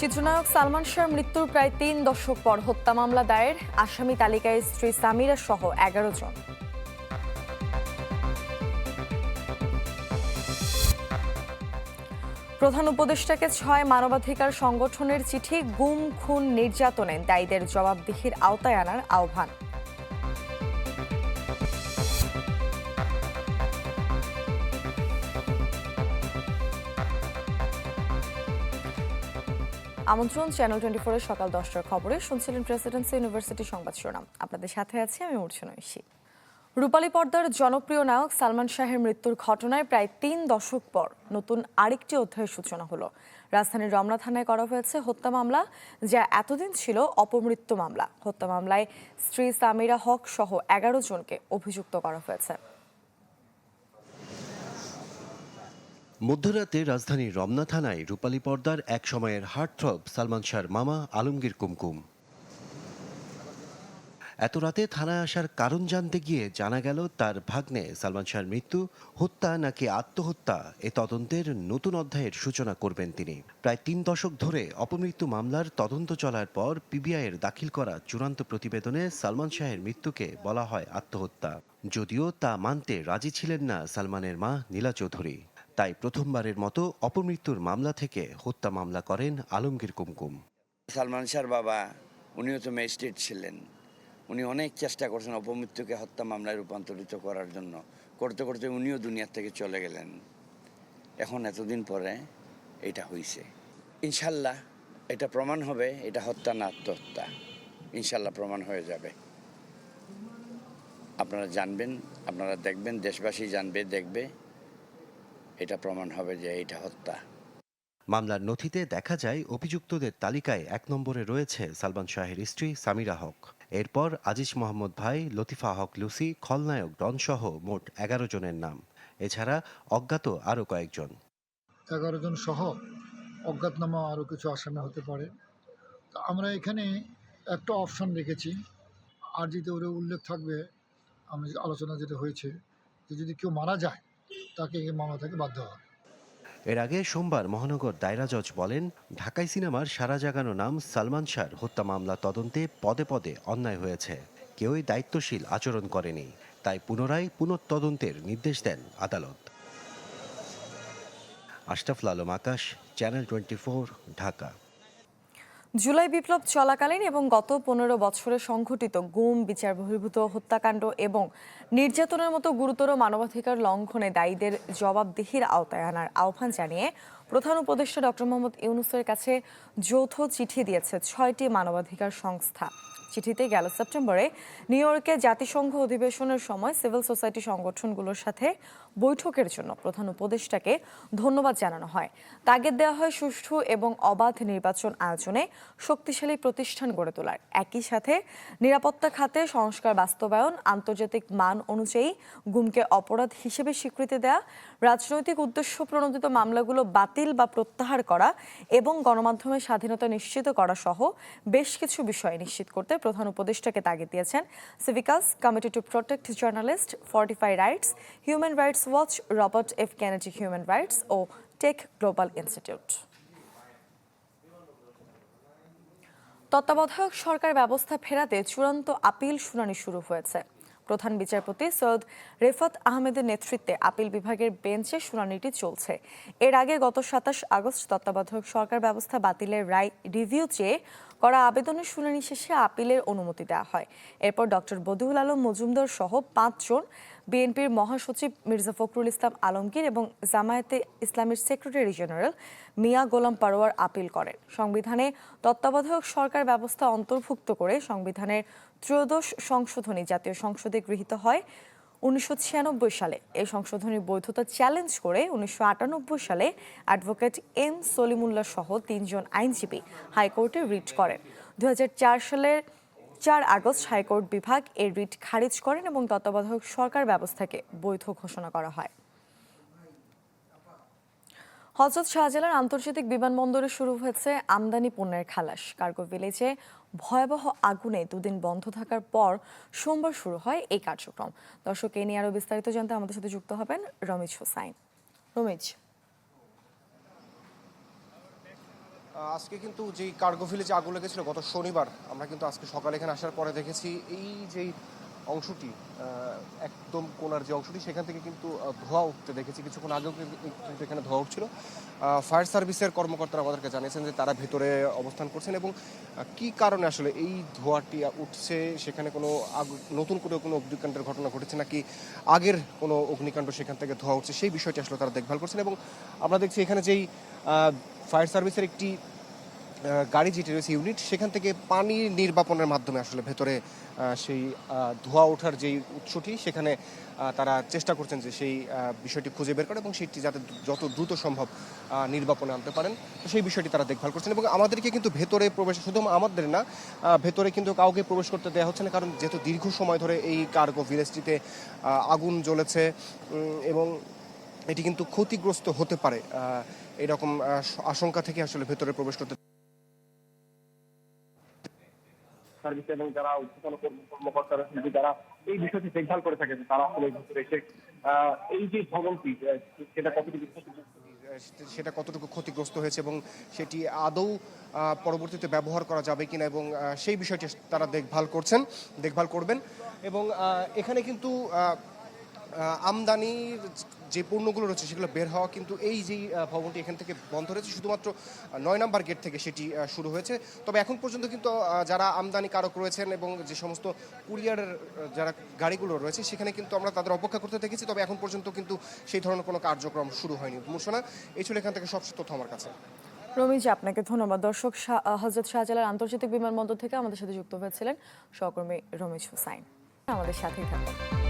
চিত্রনায়ক সালমান শাহর মৃত্যুর প্রায় তিন দশক পর হত্যা মামলা দায়ের, আসামি তালিকায় স্ত্রী সামিরা সহ এগারো জন। প্রধান উপদেষ্টাকে ছয় মানবাধিকার সংগঠনের চিঠি গুম, খুন, নির্যাতনে দায়ীদের জবাবদিহির আওতায় আনার আহ্বান। আমন্ত্রণ চ্যানেল টোয়েন্টি ফোরের সকাল দশটার খবরে। শুনছিলেন প্রেসিডেন্সি ইউনিভার্সিটি সংবাদ শিরোনাম। আপনাদের সাথে আছি আমি মূর্ছনা ঐশী রূপালী পর্দার জনপ্রিয় নায়ক সালমান শাহের মৃত্যুর ঘটনায় প্রায় তিন দশক পর নতুন আরেকটি অধ্যায়ের সূচনা হলো। রাজধানীর রমনা থানায় করা হয়েছে হত্যা মামলা, যা এতদিন ছিল অপমৃত্যু মামলা। হত্যা মামলায় স্ত্রী সামিরা হক সহ এগারো জনকে অভিযুক্ত করা হয়েছে। মধ্যরাতে রাজধানীর রমনা থানায় রূপালী পর্দার এক সময়ের হার্টথ্রব, সালমান শাহর মামা, আলমগীর কুমকুম। এত রাতে থানায় আসার কারণ জানতে গিয়ে জানা গেল, তার ভাগ্নে সালমান শাহর মৃত্যু, হত্যা নাকি আত্মহত্যা, এ তদন্তের নতুন অধ্যায়ের সূচনা করবেন তিনি। প্রায় তিন দশক ধরে অপমৃত্যু মামলার তদন্ত চলার পর পিবিআইয়ের দাখিল করা চূড়ান্ত প্রতিবেদনে সালমান শাহের মৃত্যুকে বলা হয় আত্মহত্যা। যদিও তা মানতে রাজি ছিলেন না সালমানের মা নীলা চৌধুরী। তাই প্রথমবারের মতো অপমৃত্যুর মামলা থেকে হত্যা মামলা করেন আলমগীর কুমকুম। সালমান শাহর বাবা, উনিও তো ম্যাজিস্ট্রেট ছিলেন। উনি অনেক চেষ্টা করছেন অপমৃত্যুকে হত্যা মামলায় রূপান্তরিত করার জন্য। করতে করতে উনিও দুনিয়ার থেকে চলে গেলেন। এখন এতদিন পরে এটা হয়েছে ইনশাল্লাহ এটা প্রমাণ হবে, এটা হত্যা না আত্মহত্যা। ইনশাল্লাহ প্রমাণ হয়ে যাবে। আপনারা জানবেন, আপনারা দেখবেন, দেশবাসী জানবে, দেখবে। এটা প্রমাণ হবে যে এটা হত্যা। মামলার নথিতে দেখা যায় অভিযুক্তদের তালিকায় এক নম্বরে রয়েছে সালমান শাহের স্ত্রী সামিরা হক। এরপর আজিজ মোহাম্মদ ভাই লতিফা হক লুসি খলনায়ক ডনসহ মোট এগারো জনের নাম। এছাড়া অজ্ঞাত আরও কয়েকজন। এগারো জন সহ অজ্ঞাতনামা আরও কিছু আসামি হতে পারে। তো আমরা এখানে একটা অপশন রেখেছি। আর যদি ওর উল্লেখ থাকবে আমি আলোচনা যেটা হয়েছে যে যদি কেউ মারা যায় তাকে এই মামলা থেকে বাধ্য হবে এর আগে সোমবার মহানগর দায়রা জজ বলেন, ঢাকাই সিনেমার সারা জাগানো নাম সালমান শাহর হত্যা মামলা তদন্তে পদে পদে অন্যায় হয়েছে। কেউই দায়িত্বশীল আচরণ করেনি, তাই পুনরায় পুনঃতদন্তের নির্দেশ দেন আদালত। Ashraful Alam Akash, channel twenty Dhaka. July বিপ্লব চলাকালীন এবং গত পনেরো বছরে সংঘটিত গুম, বিচার বহির্ভূত হত্যাকাণ্ড এবং নির্যাতনের মতো গুরুতর মানবাধিকার লঙ্ঘনে দায়ীদের জবাবদিহির আওতায় আনার আহ্বান জানিয়ে প্রধান উপদেষ্টা ডক্টর মোহাম্মদ ইউনুসের কাছে যৌথ চিঠি দিয়েছে ছয়টি মানবাধিকার সংস্থা। চিঠিতে গেল সেপ্টেম্বরে নিউ ইয়র্কে জাতিসংঘ অধিবেশনের সময় সিভিল সোসাইটি সংগঠনগুলোর সাথে বৈঠকের জন্য প্রধান উপদেষ্টাকে ধন্যবাদ জানানো হয়। তাগিদ দেওয়া হয় সুষ্ঠু এবং অবাধ নির্বাচন আয়োজনে শক্তিশালী প্রতিষ্ঠান গড়ে তোলার। একই সাথে নিরাপত্তা খাতে সংস্কার বাস্তবায়ন, আন্তর্জাতিক মান অনুযায়ী গুমকে অপরাধ হিসেবে স্বীকৃতি দেয়া, রাজনৈতিক উদ্দেশ্য প্রণোদিত মামলাগুলো বাতিল বা প্রত্যাহার করা এবং গণমাধ্যমের স্বাধীনতা নিশ্চিত করা সহ বেশ কিছু বিষয় নিশ্চিত করতে প্রধান উপদেষ্টাকে তাগিদ দিয়েছেন। সিভিকাস committee to protect journalist fortify rights human rights watch Robert F Kennedy human rights O take global institute তত্ত্বাবধায়ক সরকার ব্যবস্থা ফেরাতে চূড়ান্ত আপিল শুনানি শুরু হয়েছে। প্রধান বিচারপতি সৈয়দ রেফাত আহমেদের নেতৃত্বে আপিল বিভাগের বেঞ্চে শুনানিটি চলছে। এর আগে গত সাতাশ আগস্ট তত্ত্বাবধায়ক সরকার ব্যবস্থা বাতিলের রায় রিভিউ চেয়ে করা আবেদনের শুনানি শেষে আপিলের অনুমতি দেওয়া হয়। এরপর ডক্টর বদিউল আলম মজুমদার সহ পাঁচজন, বিএনপির মহাসচিব মির্জা ফখরুল ইসলাম আলমগীর এবং জামায়াতে ইসলামের secretary general Mia Golam Parwar appeal করেন। সংবিধানে তত্ত্বাবধায়ক সরকার ব্যবস্থা অন্তর্ভুক্ত করে সংবিধানের ত্রয়োদশ সংশোধনী জাতীয় সংসদে গৃহীত হয়। উনিশশো ছিয়ানব্বই সালে এই সংশোধনীর বৈধতা চ্যালেঞ্জ করে উনিশশো আটানব্বই সালে অ্যাডভোকেট এম সলিমুল্লাহ সহ তিনজন আইনজীবী হাইকোর্টে রিট করেন। দু সালের চার আগস্ট হাইকোর্ট বিভাগ এর রিট খারিজ করেন এবং তত্ত্বাবধায়ক সরকার ব্যবস্থাকে বৈধ ঘোষণা করা হয়। হজরত শাহজালাল আন্তর্জাতিক বিমানবন্দরে শুরু হয়েছে আমদানি পণ্যের খালাস। কার্গো ভিলেজে ভয়াবহ আগুনে দুদিন বন্ধ থাকার পর সোমবার শুরু হয় এই কার্যক্রম। দর্শক, এ নিয়ে আরও বিস্তারিত জানতে আমাদের সাথে যুক্ত হবেন রমিজ হোসাইন। রমিজ আজকে কিন্তু যেই কার্গো ভিলেজে আগুন লেগেছিল, গত শনিবার আমরা কিন্তু আজকে সকালে এখানে আসার পরে দেখেছি, এই যেই অংশটি একদম কোনার যে অংশটি, সেখান থেকে কিন্তু ধোঁয়া উঠতে দেখেছি। কিছুক্ষণ আগেও কিন্তু এখানে ধোঁয়া উঠছিল। ফায়ার সার্ভিসের কর্মকর্তারা আমাদেরকে জানিয়েছেন যে তারা ভেতরে অবস্থান করছেন এবং কি কারণে আসলে এই ধোঁয়াটি উঠছে? সেখানে কোনো নতুন করে কোনো অগ্নিকাণ্ডের ঘটনা ঘটেছে নাকি আগের কোনো অগ্নিকাণ্ড সেখান থেকে ধোঁয়া উঠছে? সেই বিষয়টি আসলে তারা দেখভাল করছেন এবং আমরা দেখছি এখানে যেই ফায়ার সার্ভিসের একটি গাড়ি যেটি রয়েছে ইউনিট সেখান থেকে পানি নির্বাপনের মাধ্যমে আসলে ভেতরে সেই ধোঁয়া ওঠার যেই উৎসটি, সেখানে তারা চেষ্টা করছেন যে সেই বিষয়টি খুঁজে বের করে এবং সেটি যাতে যত দ্রুত সম্ভব নির্বাপনে আনতে পারেন। তো সেই বিষয়টি তারা দেখভাল করছেন এবং আমাদেরকে কিন্তু ভেতরে প্রবেশ, শুধু আমাদের না ভেতরে কিন্তু কাউকে প্রবেশ করতে দেওয়া হচ্ছে না, কারণ যেহেতু দীর্ঘ সময় ধরে এই কার্গো ভিলেজটিতে আগুন জ্বলেছে এবং এটি কিন্তু ক্ষতিগ্রস্ত হতে পারে এরকম আশঙ্কা থেকে আসলে ভেতরে প্রবেশ করতে সার্ভিস এবং যারা উচ্চতন কর্ম- কর্মকর্তারা কিন্তু যারা এই বিষয়টি দেখভাল করে থাকেন, তারা আসলে ভিতরে এসে এই যে ভবনটি সেটা কতটুকু সেটা কতটুকু ক্ষতিগ্রস্ত হয়েছে এবং সেটি আদৌ পরবর্তীতে ব্যবহার করা যাবে কিনা এবং সেই বিষয়টি তারা দেখভাল করছেন, দেখভাল করবেন এবং এখানে কিন্তু আমদানির যে পণ্যগুলো রয়েছে সেগুলো বের হওয়া কিন্তু এই যেই ভবনটি এখান থেকে বন্ধ রয়েছে, শুধুমাত্র নয় নম্বর গেট থেকে সেটি শুরু হয়েছে। তবে এখন পর্যন্ত কিন্তু যারা আমদানি কারক রয়েছেন এবং যে সমস্ত কুরিয়ারের যারা গাড়িগুলো রয়েছে, সেখানে কিন্তু আমরা তাদের অপেক্ষা করতে দেখেছি, তবে এখন পর্যন্ত কিন্তু সেই ধরনের কোনো কার্যক্রম শুরু হয়নি। মুর্শনা এই ছিল এখান থেকে সবচেয়ে তথ্য আমার কাছে। রমিজ, আপনাকে ধন্যবাদ। দর্শক হজরত শাহজালাল আন্তর্জাতিক বিমানবন্দর থেকে আমাদের সাথে যুক্ত হয়েছিলেন সহকর্মী রমিজ হুসাইন। আমাদের সাথেই থাকুন।